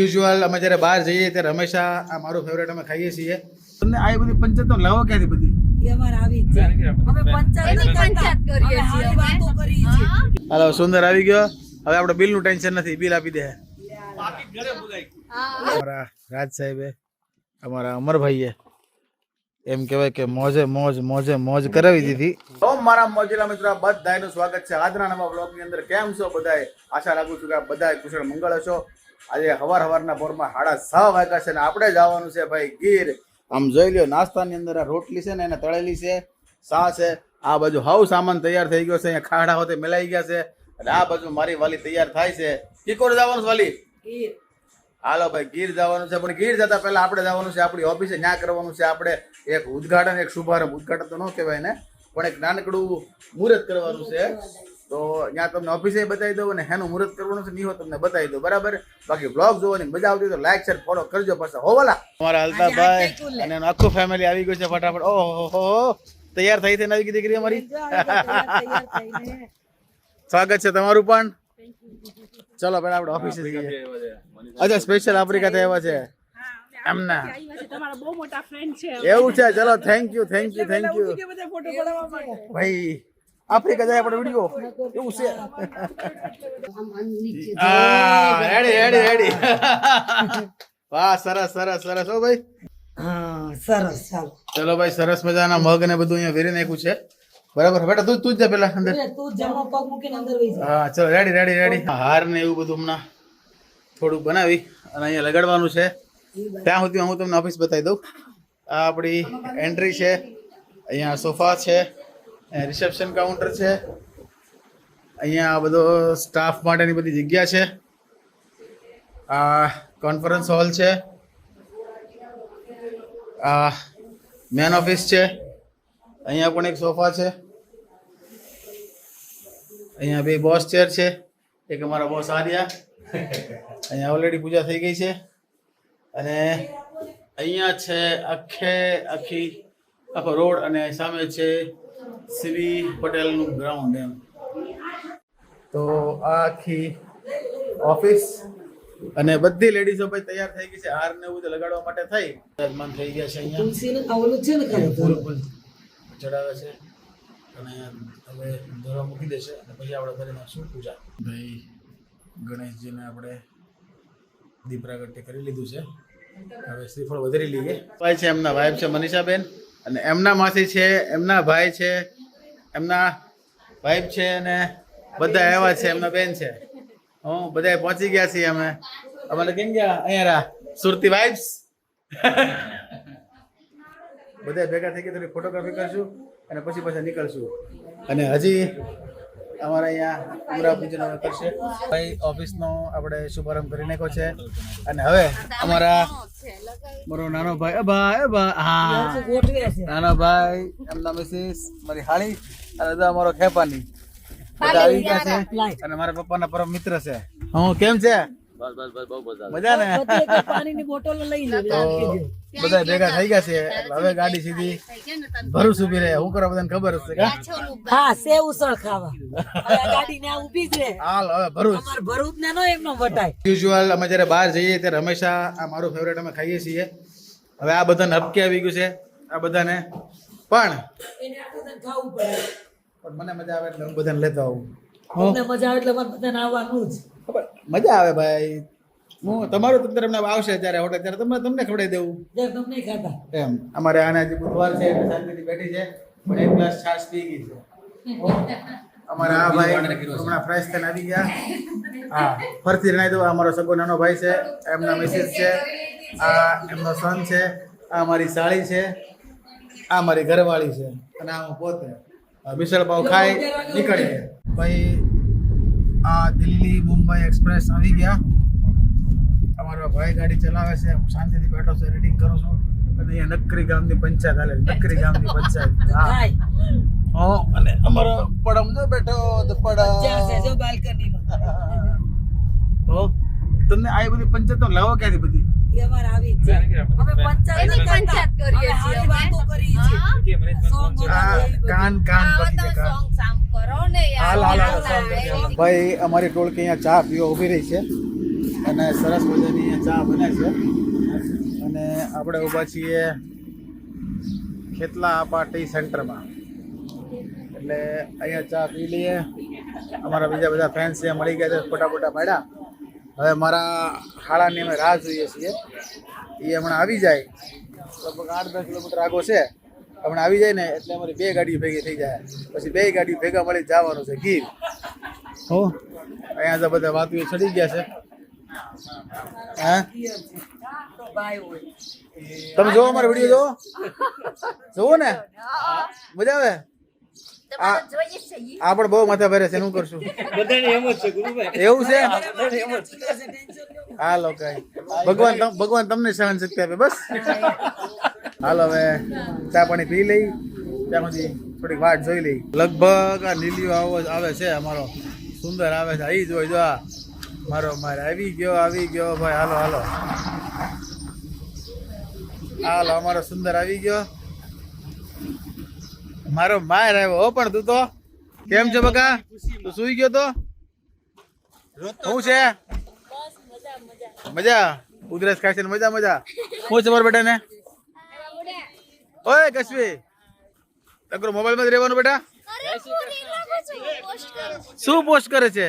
Usual અમે જ્યારે બહાર જઈએ ત્યારે હંમેશા આ મારું ફેવરેટ અમે ખાઈએ છીએ. તમને આ બધી પંચાયત તો લાવો ક્યાંથી બધી? એ અમારે આવી જ છે. અમે પંચાયત એની નહીં પંચાયત કરતા. કરીએ અમે છીએ. સારી વાતો કરીએ છીએ. હાલો સુંદર આવી ગયો. હવે આપણે બિલનું ટેન્શન નથી બિલ આપી દે. અમારા રાજ સાહેબે અમારા અમરભાઈએ એમ કહેવાય કે મોજે મોજ મોજે મોજ કરાવી દીધી. તો મારા મોજેલા મિત્રો બધાનું સ્વાગત છે. આજના નવા બ્લોગની અંદર કેમ છો બધાએ આશા રાખું છું કે બધા કુશળ મંગળ છો આજે હવાર હવારના પોરમાં સાડા છ વાગ્યા છે ને આપણે જવાનું છે ભાઈ ગીર. આમ જોઈ લ્યો નાસ્તાની અંદર આ રોટલી છે ને એને તળેલી છે સા છે આ બાજુ હાવ સામાન તૈયાર થઈ ગયો છે અહીંયા ખાડા હોતે મેલાઈ ગયા છે અને આ બાજુ મારી વાલી તૈયાર થાય છે. કિકોર જવાનું છે વાલી? ગીર. હાલો ભાઈ ગીર જવાનું છે. પણ ગીર જતા પહેલા આપણે જવાનું છે આપણી ઓફિસે ન્યા કરવાનું છે. આપણે એક ઉદઘાટન એક શુભારંભ. ઉદઘાટન તો ન કહેવાય ને પણ એક નાનકડું મુહૂર્ત કરવાનું છે. તો ત્યાં તમને ઓફિસે બતાવી દઉં અને હેનું મુહૂર્ત કરવાનું છે નહીં હોય તમને બતાવી દઉં. બરાબર? બાકી બ્લોગ જોવાની મજા આવતી તો લાઈક શેર ફોલો કરજો પાછા. હોવાલા અમારા અલ્તાભાઈ અને એનું આખું ફેમિલી આવી ગયું છે ફટાફટ. ઓહો હો તૈયાર થઈ થઈને આવી ગઈ દીકરી અમારી. સ્વાગત છે તમારું પણ. ચલો પેલા આપણે ઓફિસે જઈએ. અચ્છા સ્પેશિયલ આફ્રિકાથી આવ્યા છે. એમના. તમારા બહુ મોટા ફ્રેન્ડ છે. એવું છે? ચલો thank you thank you thank you ભાઈ આફ્રિકા જાય આપણે વીડિયો એવું છે. હા રેડી રેડી રેડી વાહ સરસ સરસ સરસ. હો ભાઈ. હા સરસ ચાલો ચલો ભાઈ સરસ મજાના મગ ને બધું અહીંયા વેરી નાખ્યું છે. બરાબર બેટા તું તું જ જા પેલા અંદર. તું જમણો પગ મૂકીને અંદર વહી જા. હા ચલો રેડી રેડી રેડી હાર ને એવું બધું હમણાં થોડુંક બનાવી અને અહીંયા લગાડવાનું છે. ત્યાં સુધી હું તમને ઓફિસ બતાવી દઉં. આ આપણી એન્ટ્રી છે. અહીંયા સોફા છે. રિસેપ્શન કાઉન્ટર છે. અહીંયા આ બધો સ્ટાફ માટેની બધી જગ્યા છે. આ કોન્ફરન્સ હોલ છે. આ મેન ઓફિસ છે. અહીંયા પણ એક સોફા છે. અહીંયા બે બોસ ચેર છે. એક અમારા બોસ આર્યા. અહીંયા ઓલરેડી પૂજા થઈ ગઈ છે. અને અહીંયા છે આખે આખી આખો રોડ અને સામે છે સીવી પટેલનું ગ્રાઉન્ડ એમ. તો આ આખી ઓફિસ અને બધી લેડીઝો ભાઈ તૈયાર થઈ ગઈ છે. હાર ને એવું લગાડવા માટે થઈ. યજમાન થઈ ગયા છે અહીંયા. તુલસીનું ઓલું છે ને ખરું ફૂલ ફૂલ ચડાવે છે. અને હવે દોરા મૂકી દેશે અને પછી આપણે કરી નાખશું પૂજા? ભાઈ ગણેશજીને આપણે દીપ પ્રાગટ્ય કરી લીધું છે. હવે શ્રીફળ વધારી લઈએ. ભાઈ છે એમના ભાઈ છે મનીષાબેન. અને એમના માસી છે એમના ભાઈ છે એમના વાઈફ છે અને બધા એવા છે. એમના બેન છે. હું બધા પહોંચી ગયા છીએ અમે. અમારે કેમ ગયા? અહીંયા સુરતી વાઇબ્સ બધા ભેગા થઈ ગયા થોડી ફોટોગ્રાફી કરશું અને પછી પાછા નીકળશું. અને હજી અમારા અહીંયા પૂરા પૂજન હવે કરશે ભાઈ ઓફિસનો આપણે શુભારંભ કરી નાખ્યો છે. અને હવે અમારા મારો નાનો ભાઈ ભાઈ ભાઈ હા. નાનો ભાઈ એમના મિસિસ મારી હાળી અને બધા અમારો ખેપાની. બધા આવી ગયા છે. અને મારા પપ્પાના પરમ મિત્ર છે. હું કેમ છે? મજા બહુ મજા મજા ને પાણીની બોટલો લઈ લે બધા ભેગા થઈ ગયા છે. હવે ગાડી સીધી. ભરૂચ ઊભી રહે. હું કરવા બધાને ખબર હશે હા સેવ ઉસળ ખાવા. ગાડી ને ઊભી જ રહે. હાલ હવે ભરૂચ. અમાર ભરૂચ ને નો એમનો વટાય. યુઝ્યુઅલ અમે જ્યારે બહાર જઈએ ત્યારે હંમેશા આ મારું ફેવરેટ અમે ખાઈએ છીએ. હવે આ બધાને હપકે આવી ગયું છે આ બધાને. પણ એને આટલું બધું ખાવું પડે. પણ મને મજા આવે એટલે હું બધાને લેતો આવું. મને મજા આવે એટલે મને બધાને આવવાનું જ. મજા આવે ભાઈ. હું તમારું તંત્ર અમને આવશે ત્યારે હોટલ ત્યારે તમને તમને ખવડાવી દેવું. તમને ખાતા. એમ. અમારે આને હજી બુધવાર છે એટલે શાંતિથી બેઠી છે પણ એક ગ્લાસ છાશ પી ગઈ છે. અમારા આ ભાઈ હમણાં ફ્રેશ થઈને આવી ગયા. હા ફરતી જણાવી દઉં આ અમારો સગો નાનો ભાઈ છે એમના મિસિસ છે આ એમનો સન છે આ મારી સાળી છે આ મારી ઘરવાળી છે અને આ હું પોતે. મિસળ પાવ ખાઈ નીકળીએ. ભાઈ દિલ્હી મુંબઈ એક્સપ્રેસ આવી ગયા. અમારો ભાઈ ગાડી ચલાવે છે હું શાંતિથી બેઠો છું રીડિંગ કરું છું. અને અહીંયા નકરી ગામની પંચાયત હાલે. નકરી ગામની પંચાયત. હા. હા અને અમારો પડમ જો બેઠો તો પડમ. જો તમને આ બધી પંચાયત તો લાવો ક્યાંથી બધી? આવી છે. અમે પંચાયત કરીએ છીએ વાતો કરીએ છીએ. કાન કાન પતી કાન. ભાઈ અમારી ટોળકી અહીંયા ચા પીવા ઊભી રહી છે અને સરસ મજાની અહીંયા ચા બને છે. અને આપણે ઊભા છીએ ખેતલા પાર્ટી સેન્ટરમાં. એટલે અહીંયા ચા પી લઈએ. અમારા બીજા બધા ફ્રેન્ડ્સ છે મળી ગયા છે ફોટા ફોટા પાડ્યા. હવે મારા ખાડાની અમે રાહ જોઈએ છીએ. એ હમણાં આવી જાય. લગભગ આઠ દસ કિલોમીટર આગો છે. હમણાં આવી જાય ને એટલે અમારી બે ગાડીઓ ભેગી થઈ જાય. પછી બે ગાડીઓ ભેગા મળી જવાનું છે ગીર. હો. અહીંયા તો બધા વાતું ચડી ગયા છે. હા? તમે જોવો અમારો વીડિયો જોવો. જોવો ને? મજા આવે? આ આ પણ બહુ માથા ભરે છે શું કરશું? એવું છે? હાલો કઈ. ભગવાન તમ- ભગવાન તમને સહન શક્તિ આપે બસ. હાલો હવે ચા પાણી પી લઈ ત્યાં સુધી થોડીક વાટ જોઈ લઈ. લગભગ આ લીલીઓ આવો આવે છે અમારો સુંદર આવે છે. અહીં જોઈ જો આ મારો મારે આવી ગયો આવી ગયો ભાઈ હાલો હાલો. હાલો અમારો સુંદર આવી ગયો. મારો માર આવ્યો ઓ પણ તું તો કેમ છો બકા? તું સુઈ ગયો તો? શું છે? મજા ઉધરસ ખાય છે મજા મજા. શું છે મારા બેટાને? ઓય કશ્મી તકરો મોબાઈલમાં જ રહેવાનું બેટા? શું પોસ્ટ કરે છે?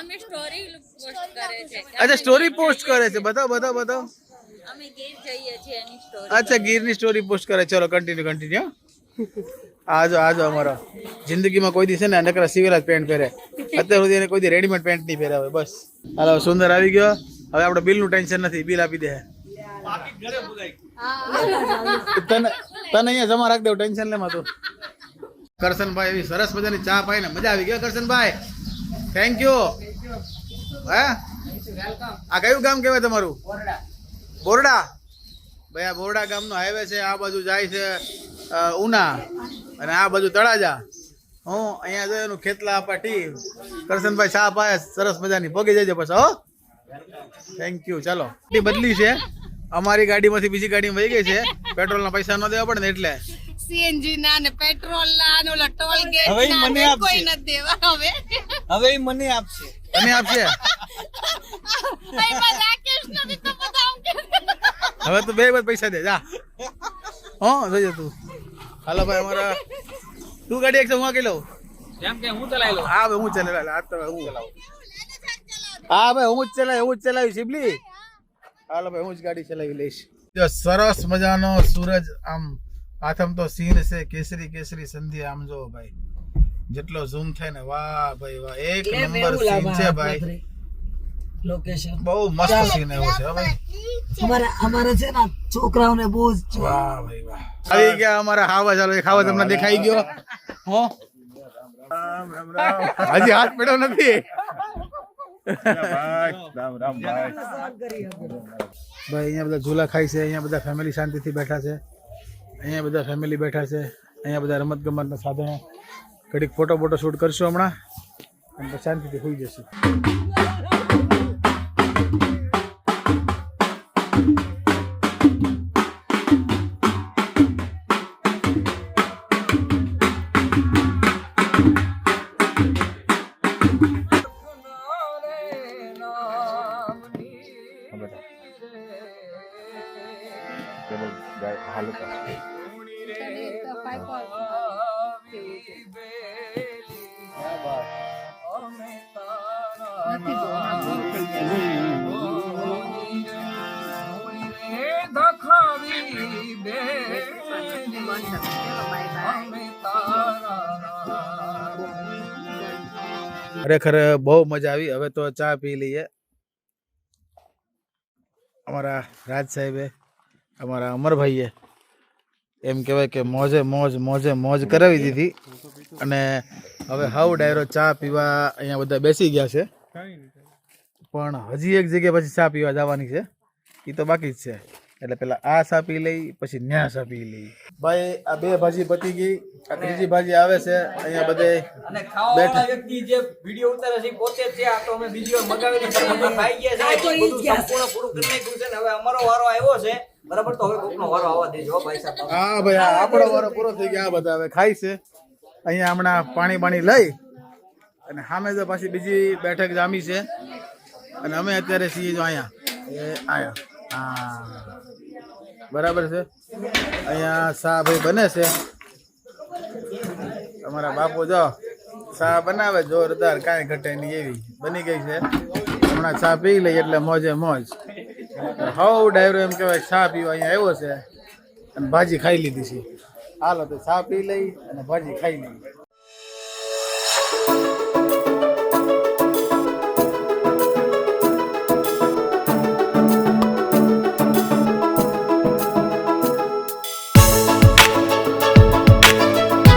અમે સ્ટોરી પોસ્ટ કરે છે. અચ્છા સ્ટોરી પોસ્ટ કરે છે. બતાવો બતાવો બતાવો. અચ્છા ગીર જઈએ છીએ એની સ્ટોરી અચ્છા ગીરની સ્ટોરી પોસ્ટ કરે. ચલો કન્ટિન્યુ કન્ટિન્યુ આજો આજો અમારો. જિંદગીમાં કોઈ દિવસે છે ને નકરા સિવેલા જ પેન્ટ પહેરે. અત્યાર સુધી એને કોઈ દી રેડીમેડ પેન્ટ નહીં પહેરાવે બસ. હાલો સુંદર આવી ગયો. હવે આપણે બિલનું ટેન્શન નથી બિલ આપી દે. તને તને અહીંયા જમા રાખ દેવું ટેન્શન લે માં તું. કરશનભાઈ એવી સરસ મજાની ચા પાઈને મજા આવી ગયો કરશનભાઈ. થેન્ક યુ હે? આ કયું ગામ કહેવાય તમારું? બોરડા. ભાઈ આ બોરડા ગામનો હાઈવે છે આ બાજુ જાય છે. ઉના. અને આ બાજુ તળાજા. હું અહીંયા જો એનું ખેતલા પાટી કરશનભાઈ શાહ પાય સરસ મજાની. પગે જજો પછી હો. થેન્ક યુ ચાલો. બદલી છે. અમારી ગાડીમાંથી બીજી ગાડીમાં વહી ગઈ છે. પેટ્રોલના પૈસા ન દેવા પડે ને એટલે. સીએનજી ના ને પેટ્રોલ ના ને ઓલા ટોલ ગેટ હવે મને કોઈ દેવા હવે. હવે મને આપશે. મને આપશે? બધા હવે તો બે બાદ પૈસા દે જા. હો જોજે તું. હાલો ભાઈ અમારા તું ગાડી એક હું લઉં જેમ કે હું ચલાવી લઉં હા ભાઈ હું ચલાવે આ તો હું ચલાવું. હા ભાઈ હું જ ચલાવી હું જ ચલાવી શિબલી. હાલો ભાઈ હું જ ગાડી ચલાવી લઈશ. જો સરસ મજાનો સૂરજ આમ આથમ તો સીન છે કેસરી કેસરી સંધ્યા આમ જો ભાઈ. જેટલો ઝૂમ થાય ને વાહ ભાઈ વાહ. એક નંબર સીન છે ભાઈ. લોકેશન બહુ મસ્ત સીન એવો છે હો ભાઈ. અમારે અમારે છે ને છોકરાઓને બહુ જ વાહ ભાઈ વાહ. આવી ગયા અમારા હાવા ચાલો? એ ખાવા તમને દેખાઈ ગયો? હો? રામ રામ રામ હજી હાથ પડ્યો નથી. ભાઈ અહીંયા બધા ઝૂલા ખાય છે અહીંયા બધા ફેમિલી શાંતિથી બેઠા છે. અહીંયા બધા ફેમિલી બેઠા છે અહીંયા બધા રમત ગમતના સાધનો. ઘડીક ફોટો ફોટો શૂટ કરશું હમણાં અને શાંતિથી સુઈ જશું. ખરેખર બહુ મજા આવી. હવે તો ચા પી લઈએ. અમારા રાજ સાહેબે, અમારા અમરભાઈએ એમ કહેવાય કે મોજે મોજ મોજે મોજ કરાવી દીધી. અને હવે હાવ ડાયરો ચા પીવા અહીંયા બધા બેસી ગયા છે. પણ હજી એક જગ્યાએ પછી ચા પીવા જવાની છે. એ તો બાકી જ છે. એટલે પેલા આ ચા પી લઈ પછી ન્યા ચા પી લઈ. ભાઈ આ બે ભાજી પતી ગઈ. આ ત્રીજી ભાજી આવે છે. અહીંયા બધે અને ખાવા વ્યક્તિ જે વીડિયો ઉતારે છે પોતે છે. આ તો અમે બીજી વાર મગાવેલી છે અમે ખાઈ ગયા છે. બધું સંપૂર્ણ પૂરું કરી નાખ્યું છે ને હવે અમારો વારો આવ્યો છે. બરાબર તો હવે કોકનો વારો આવવા દેજો ભાઈ સાહેબ. હા ભાઈ આ આપણો વારો પૂરો થઈ ગયો. આ બધા હવે ખાય છે. અહીંયા હમણાં પાણી પાણી લઈ અને સામે તો પાછી બીજી બેઠક જામી છે. અને અમે અત્યારે છીએ જો અહીંયા. એ આયા. હા. બરાબર છે? અહીંયા શાહ ભાઈ બને છે. તમારા બાપુ જો શાહ બનાવે જોરદાર, કાંઈ ઘટે નહીં એવી. બની ગઈ છે. હમણાં ચા પી લઈ એટલે મોજે મોજ. હવ ડાયરો એમ કહેવાય, ચા પીવા અહીંયા આવ્યો છે. અને ભાજી ખાઈ લીધી છે. હાલો તો ચા પી લઈ અને ભાજી ખાઈ લઈ